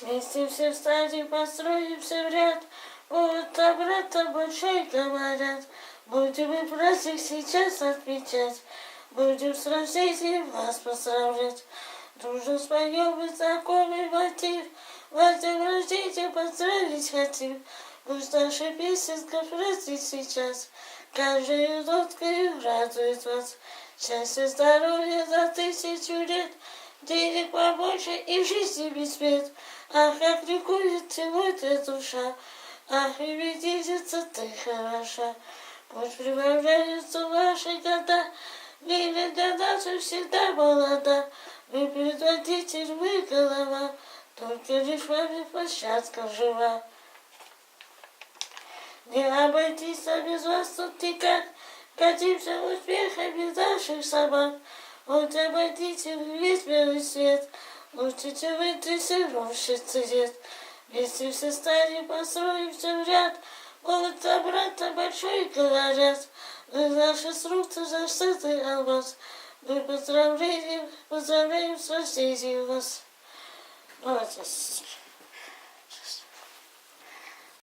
Вместе все встали, построимся в ряд. Вот брата большой говорят. Будем и праздник сейчас отмечать. Будем с рождением вас поздравлять. Дружно споем и знакомый мотив. Вас днем рождения поздравить хотим. Пусть наша песенка праздник сейчас. Каждой ноткой радует вас. Счастья, здоровья за тысячу лет. Денег побольше и в жизни без бед. Ах, как ликует сегодня душа. Ах, и видится ты хороша. Пусть прибавляются ваши года. Время для нас всегда молода. Вы предводитель, вы голова. Только лишь вами площадка жива. Не обойтись нам без вас тут никак. Катимся успехами наших собак. Вот обойдите. Лучше, чем вы дрессировщицы нет. Вместе все стали, построимся в ряд. Могут брата большой говорят. Вы наши срутся за штаты алмаз. Мы поздравляем, поздравляем с вас. Молодец.